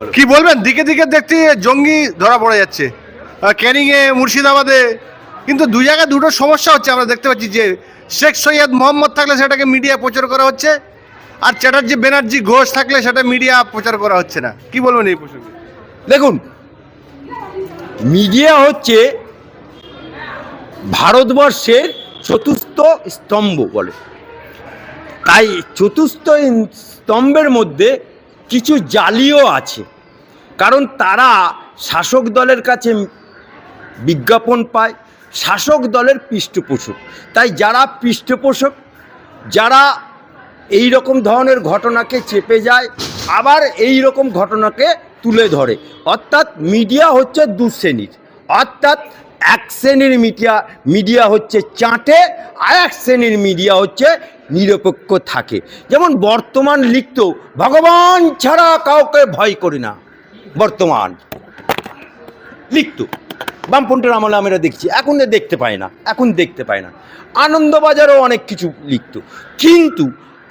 কি বলবেন? দিকে দিকে দেখতে জঙ্গি ধরা পড়ে যাচ্ছে। ক্যানিং এ মুর্শিদাবাদে। কিন্তু দু জায়গায় দুটো সমস্যা হচ্ছে, আমরা দেখতে পাচ্ছি যে শেখ সৈয়দ মোহাম্মদ থাকলে সেটাকে মিডিয়া প্রচার করা হচ্ছে, আর চ্যাটার্জি ব্যানার্জি ঘোষ থাকলে সেটা মিডিয়া প্রচার করা হচ্ছে না। কি বলবেন এই প্রসঙ্গে? দেখুন, মিডিয়া হচ্ছে ভারতবর্ষের চতুর্থ স্তম্ভ বলে। তাই চতুর্থ স্তম্ভের মধ্যে কিছু জালিও আছে। কারণ তারা শাসক দলের কাছে বিজ্ঞাপন পায়, শাসক দলের পৃষ্ঠপোষক। তাই যারা পৃষ্ঠপোষক, যারা এই রকম ধরনের ঘটনাকে চেপে যায়, আবার এই রকম ঘটনাকে তুলে ধরে। অর্থাৎ মিডিয়া হচ্ছে দু শ্রেণির অর্থাৎ এক শ্রেণির মিডিয়া মিডিয়া হচ্ছে চাঁটে আর এক শ্রেণির মিডিয়া হচ্ছে নিরপেক্ষ থাকে। যেমন বর্তমান লিখত, ভগবান ছাড়া কাউকে ভয় করি না। বর্তমান লিখত। বামপন্থের আমলে আমরা দেখছি, এখন দেখতে পাই না, এখন দেখতে পাই না। আনন্দবাজারও অনেক কিছু লিখত। কিন্তু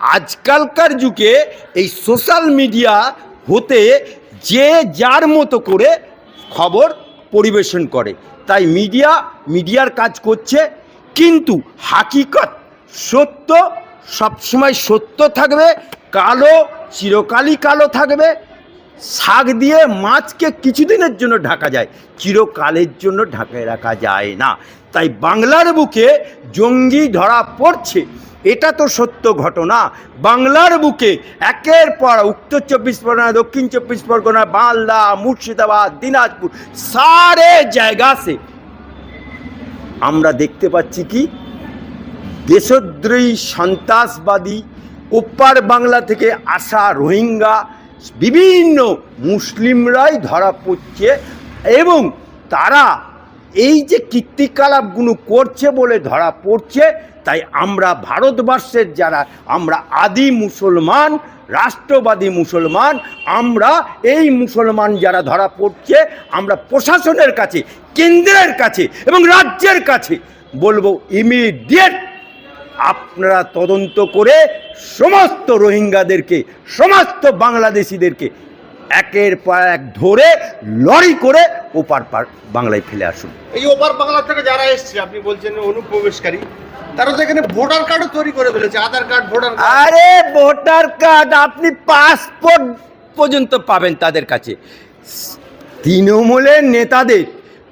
আজকালকার যুগে এই সোশ্যাল মিডিয়া হতে যে যার মতো করে খবর পরিবেশন করে। তাই মিডিয়া, মিডিয়ার কাজ করছে, কিন্তু হাকিকত সত্য, সবসময় সত্য থাকবে, কালো, চিরকালই কালো থাকবে। শাক দিয়ে মাছকে কিছুদিনের জন্য ঢাকা যায়, চিরকালের জন্য ঢাকায় রাখা যায় না। তাই বাংলার বুকে জঙ্গি ধরা পড়ছে। এটা তো সত্য ঘটনা। বাংলার বুকে একের পর উত্তর চব্বিশ পরগনা, দক্ষিণ চব্বিশ পরগনা, মালদা, মুর্শিদাবাদ, দিনাজপুর, সারে জায়গা সে আমরা দেখতে পাচ্ছি কি? দেশদ্রোহী, সন্ত্রাসবাদী, ওপার বাংলা থেকে আসা রোহিঙ্গা, বিভিন্ন মুসলিমরাই ধরা পড়ছে এবং তারা এই যে কীর্তিকলাপগুলো করছে বলে ধরা পড়ছে, তাই আমরা ভারতবর্ষের যারা, আমরা আদি মুসলমান, রাষ্ট্রবাদী মুসলমান, আমরা এই মুসলমান যারা ধরা পড়ছে, আমরা প্রশাসনের কাছে, কেন্দ্রের কাছে এবং রাজ্যের কাছে বলব ইমিডিয়েট আপনারা তদন্ত করে সমস্ত রোহিঙ্গাদেরকে, সমস্ত বাংলাদেশিদেরকে একের পর এক ধরে লড়ি করে ওপার পার বাংলায় ফেলে আসুন। এই ওপার বাংলা থেকে যারা এসছে আপনি বলছেন অনুপ্রবেশকারী তারা তো এখানে ভোটার কার্ডও তৈরি করে ফেলেছে আধার কার্ড ভোটার আরে ভোটার কার্ড আপনি পাসপোর্ট পর্যন্ত পাবেন তাদের কাছে। তৃণমূলের নেতাদের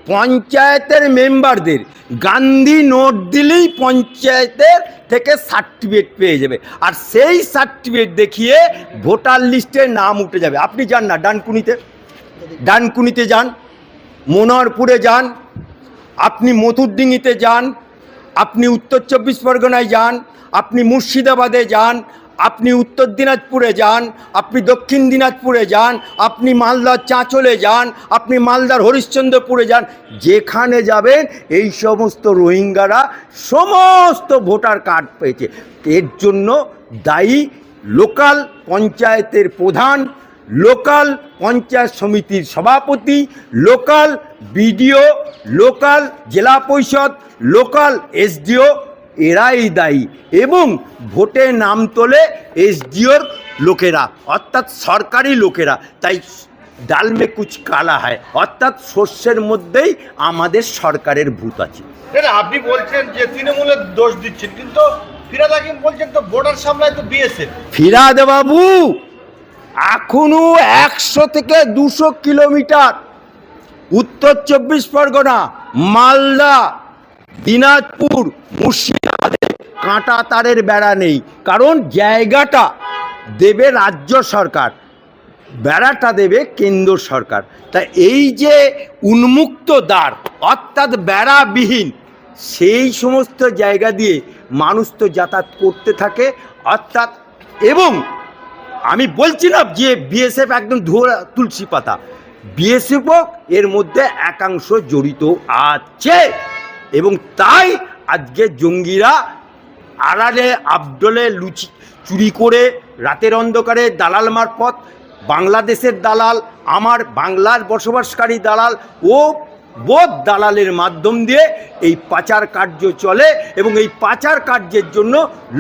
পঞ্চায়েতের মেম্বারদের। গান্ধী নোট দিলেই পঞ্চায়েতের থেকে সার্টিফিকেট পেয়ে যাবে। আর সেই সার্টিফিকেট দেখিয়ে ভোটার লিস্টে নাম উঠে যাবে। আপনি যান না, ডানকুনিতে। ডানকুনিতে যান মনোহরপুরে যান, আপনি মথুরডিঙ্গিতে যান, আপনি উত্তর চব্বিশ পরগনায় যান, আপনি মুর্শিদাবাদে যান আপনি উত্তর দিনাজপুরে যান, আপনি দক্ষিণ দিনাজপুরে যান, আপনি মালদার চাঁচলে যান, আপনি মালদার হরিশ্চন্দ্রপুরে যান, যেখানে যাবেন এই সমস্ত রোহিঙ্গারা সমস্ত ভোটার কার্ড পেয়েছে। এর জন্য দায়ী লোকাল পঞ্চায়েতের প্রধান, লোকাল পঞ্চায়েত সমিতির সভাপতি, লোকাল বিডিও, লোকাল জেলা পরিষদ, লোকাল এসডিও এরাই দায়ী এবং ভোটে নাম তোলে এসডিওর লোকেরা অর্থাৎ সরকারি লোকেরা। তাই ডাল মে কুচ কালা হয় অর্থাৎ শস্যের মধ্যেই আমাদের সরকারের ভূত আছে। আপনি বলছেন যে তৃণমূলের দোষ দিচ্ছেন কিন্তু ফিরাদ হাকিম বলছেন তো বর্ডার সামলায় তো বিএসএফ। ফিরাদ বাবু এখনও একশো থেকে দুশো কিলোমিটার উত্তর চব্বিশ পরগনা মালদা দিনাজপুর মুর্শিদাবাদে কাঁটা তারের বেড়া নেই, কারণ জায়গাটা দেবে রাজ্য সরকার, বেড়াটা দেবে কেন্দ্র সরকার। তা এই যে উন্মুক্ত দ্বার, অর্থাৎ বেড়াবিহীন, সেই সমস্ত জায়গা দিয়ে মানুষ তো যাতায়াত করতে থাকে, অর্থাৎ এবং আমি বলছি না যে বিএসএফ একদম ধোয়া তুলসী পাতা, বিএসএফও এর মধ্যে একাংশ জড়িত আছে। এবং তাই আজকে জঙ্গিরা আড়ালে, আবডলে লুচি, চুরি করে রাতের অন্ধকারে দালাল মারফত, বাংলাদেশের দালাল, আমার বাংলার বসবাসকারী দালাল ও বোধ দালালের মাধ্যম দিয়ে এই পাচার কার্য চলে এবং এই পাচার কার্যের জন্য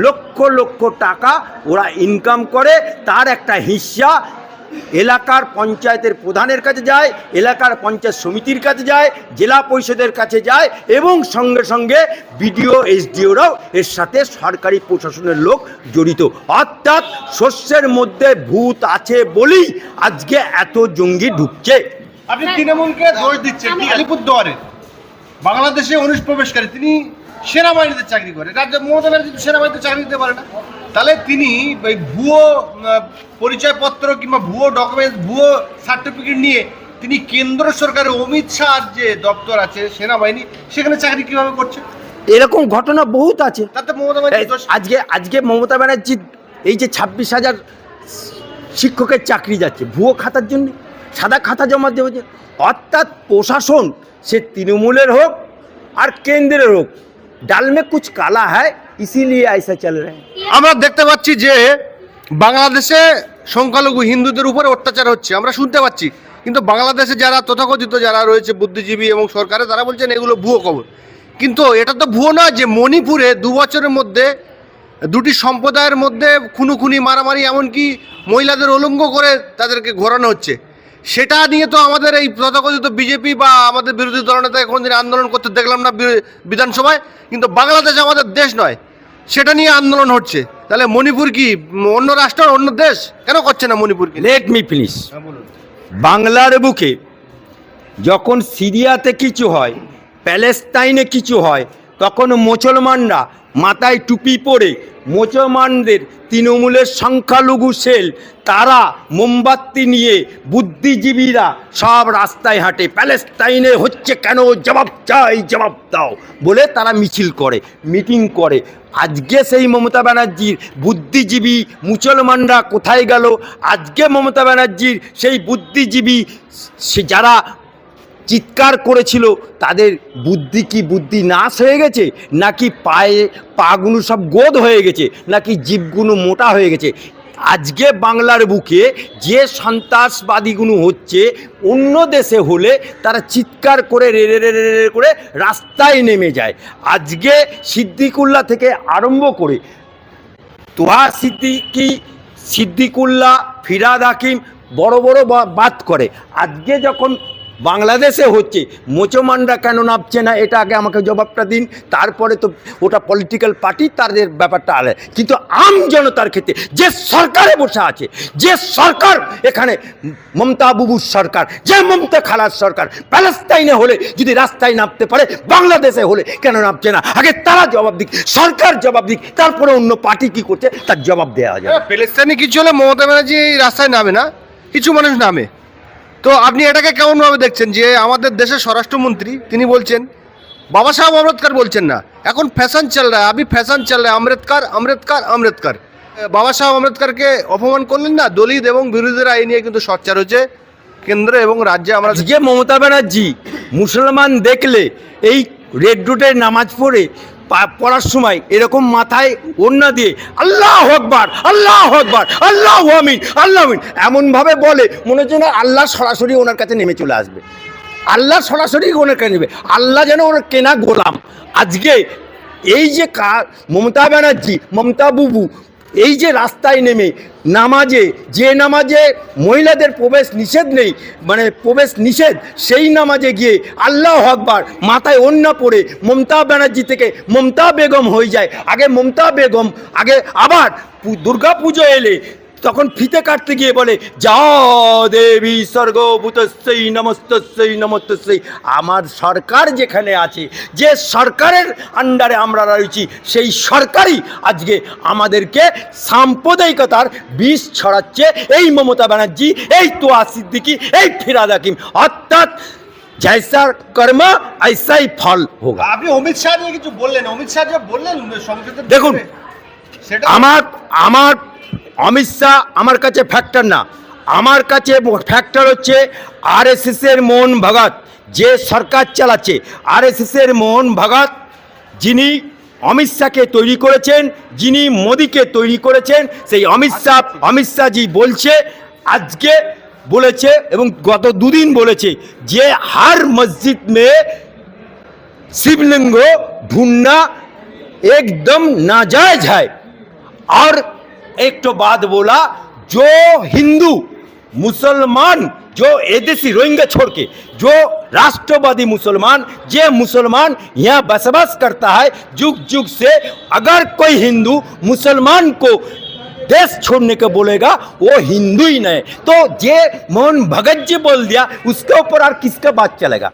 লক্ষ লক্ষ টাকা ওরা ইনকাম করে। তার একটা হিস্সা এলাকার পঞ্চায়েতের প্রধানের কাছে যায়, এলাকার পঞ্চায়েত সমিতির কাছে যায়, জেলা পরিষদের কাছে যায় এবং সঙ্গে সঙ্গে বিডিও, এসডিওরাও এর সাথে সরকারি প্রশাসনের লোক জড়িত। অর্থাৎ শস্যের মধ্যে ভূত আছে বলেই আজকে এত জঙ্গি ঢুকছে। আপনি তৃণমূলকে দোষ দিচ্ছেন আলিপুরদুয়ারে? বাংলাদেশে অনুপ্রবেশকারী, তিনি সেনাবাহিনীতে চাকরি করে। রাজ্য মমতা ব্যানার্জি সেনাবাহিনীতে চাকরি দিতে পারে না। তাহলে তিনি ওই ভুয়ো আহ, পরিচয়পত্র কিংবা ভুয়ো ডকুমেন্টস ভুয়ো সার্টিফিকেট নিয়ে তিনি কেন্দ্র সরকারের অমিত শাহর যে দপ্তর আছে সেনাবাহিনী সেখানে চাকরি কিভাবে করছে এরকম ঘটনা বহুত আছে তাতে মমতা ব্যানার্জি এই দোষ আজকে আজকে মমতা ব্যানার্জি এই যে ছাব্বিশ হাজার শিক্ষকের চাকরি যাচ্ছে ভুয়ো খাতার জন্য সাদা খাতা জমা দেওয়ার জন্য অর্থাৎ প্রশাসন সে তৃণমূলের হোক আর কেন্দ্রের হোক ডাল মে কুছ কালা হয় ইসিলিয়ে ऐसा চল रहा है আমরা দেখতে পাচ্ছি যে বাংলাদেশে সংখ্যালঘু হিন্দুদের উপরে অত্যাচার হচ্ছে, আমরা শুনতে পাচ্ছি। কিন্তু বাংলাদেশে যারা তথাকথিত যারা রয়েছে, বুদ্ধিজীবী এবং সরকারে, তারা বলছেন এগুলো ভুয়ো খবর। কিন্তু এটা তো ভুয়ো নয় যে মণিপুরে দু বছরের মধ্যে দুটি সম্প্রদায়ের মধ্যে খুনোখুনি, মারামারি, এমনকি মহিলাদের উলঙ্গ করে তাদেরকে ঘোরানো হচ্ছে। সেটা নিয়ে তো আমাদের এই তথাকথিত বিজেপি বা আমাদের বিরোধী দলনেতা কোনোদিন আন্দোলন করতে দেখলাম না বিধানসভায়। কিন্তু বাংলাদেশ আমাদের দেশ নয়। সেটা নিয়ে আন্দোলন হচ্ছে। তাহলে মণিপুর কি অন্য রাষ্ট্র অন্য দেশ? কেন করছে না মণিপুরকে? লেট মি ফিনিশ বাংলার বুকে যখন সিরিয়াতে কিছু হয় প্যালেস্তাইনে কিছু হয় তখন মুসলমানরা মাথায় টুপি পরে মুসলমানদের তৃণমূলের সংখ্যালঘু সেল, তারা মোমবাতি নিয়ে বুদ্ধিজীবীরা সব রাস্তায় হাঁটে, প্যালেস্তাইনে হচ্ছে কেন? জবাব চাই, জবাব দাও। বলে তারা মিছিল করে, মিটিং করে। আজকে সেই মমতা ব্যানার্জির বুদ্ধিজীবী মুসলমানরা কোথায় গেল? আজকে মমতা ব্যানার্জির সেই বুদ্ধিজীবী যারা চিৎকার করেছিল, তাদের বুদ্ধি কি বুদ্ধি নাশ হয়ে গেছে? নাকি পায়ে পাগুলো সব গোদ হয়ে গেছে? নাকি জীবগুলো মোটা হয়ে গেছে? আজকে বাংলার বুকে যে সন্ত্রাসবাদীগুলো হচ্ছে, অন্য দেশে হলে তারা চিৎকার করে, রে রে রে রে করে রাস্তায় নেমে যায়। আজকে সিদ্দিকুল্লা থেকে আরম্ভ করে তোহা সিদ্দিকি সিদ্দিকুল্লাহ ফিরাদ হাকিম বড় বড় বাদ করে। আজকে যখন বাংলাদেশে হচ্ছে। মুসলমানরা কেন নামছে না? এটা আগে আমাকে জবাবটা দিন। তারপরে তো ওটা পলিটিক্যাল পার্টি তাদের ব্যাপারটা আলাদা। কিন্তু আম জনতার ক্ষেত্রে যে সরকারে বসে আছে, যে সরকার এখানে মমতা বুবুর সরকার, যে মমতা খালার সরকার, প্যালেস্তাইনে হলে যদি রাস্তায় নামতে পারে, বাংলাদেশে হলে কেন নামছে না? আগে তারা জবাব দিক, সরকার জবাব দিক, তারপরে অন্য পার্টি কি করছে, তার জবাব দেওয়া যাবে। প্যালেস্তানি কিছু হলে মমতা ব্যানার্জি রাস্তায় নামে না? কিছু মানুষ নামে। তো আপনি এটাকে কেমনভাবে দেখছেন? যে আমাদের দেশের স্বরাষ্ট্রমন্ত্রী, তিনি বলছেন, বাবা সাহেব আম্বেদকর বলছেন না, এখন ফ্যাশন চল রা আবি ফ্যাশন চল রা আম্বেদকর আম্বেদকর আম্বেদকর বাবা সাহেব আম্বেদকরকে অপমান করলেন না? দলিত এবং বিরোধীরা এই নিয়ে কিন্তু সচ্চার হচ্ছে কেন্দ্র এবং রাজ্যে আমরা যে মমতা ব্যানার্জি মুসলমান দেখলে এই রেড রুটে নামাজ পড়ে পড়ার সময় এরকম মাথায় ওন্না দিয়ে আল্লাহ হকবার আল্লাহ হকবার আল্লাহ আমিন আল্লাহ আমিন। এমনভাবে বলে, মনে হচ্ছে না আল্লাহ সরাসরি ওনার কাছে নেমে চলে আসবে। আল্লাহ সরাসরি ওনার কাছে নেবে আল্লাহ যেন ওনার কেনা গোলাম। আজকে এই যে কা মমতা ব্যানার্জি, মমতা বুবু এই যে রাস্তায় নেমে নামাজে, যে নামাজে মহিলাদের প্রবেশ নিষেধ নেই মানে প্রবেশ নিষেধ, সেই নামাজে গিয়ে আল্লাহ হকবার মাথায় অন্য পড়ে মমতা ব্যানার্জি থেকে মমতা বেগম হয়ে যায়। আগে মমতা বেগম, আগে আবার দুর্গা পুজো এলে তখন ফিতে কাটতে গিয়ে বলে যা দেবী স্বর্গভূতস্যই নমস্তস্যই নমস্তস্যই আমার সরকার যেখানে আছে যে সরকারের আন্ডারে আমরা রয়েছি সেই সরকারই আজকে আমাদেরকে সাম্প্রদায়িকতার বিষ ছড়াচ্ছে। এই মমতা ব্যানার্জি এই তোয়া সিদ্দিকি এই ফিরাদ হাকিম অর্থাৎ জৈসা কর্ম ऐसाই ফল হোক আপনি অমিত শাহ নিয়ে কিছু বললেন? অমিত শাহ যে বললেন সংসদে দেখুন, সেটা আমার আমার অমিত শাহ আমার কাছে ফ্যাক্টর না। আমার কাছে ফ্যাক্টর হচ্ছে আরএসএসের মোহন ভগত, যে সরকার চালাচ্ছে। আরএসএসের মোহন ভগত, যিনি অমিত শাহকে তৈরি করেছেন, যিনি মোদীকে তৈরি করেছেন, সেই অমিত শাহ, অমিত শাহজি বলছে, আজকে বলেছে এবং গত দুদিন বলেছে যে হার মসজিদ মে শিবলিঙ্গ ভুন্না একদম না যায় আর एक तो बात बोला, जो हिंदू, मुसलमान, जो एदेसी रोहिंग्या छोड़ के, जो राष्ट्रवादी मुसलमान, जे मुसलमान यहाँ बसवास करता है, जुग जुग से अगर कोई हिंदू मुसलमान को देश छोड़ने को बोलेगा, वो हिंदू ही नहीं। तो जे मोहन भगत जी बोल दिया, उसके ऊपर और किसका बात चलेगा?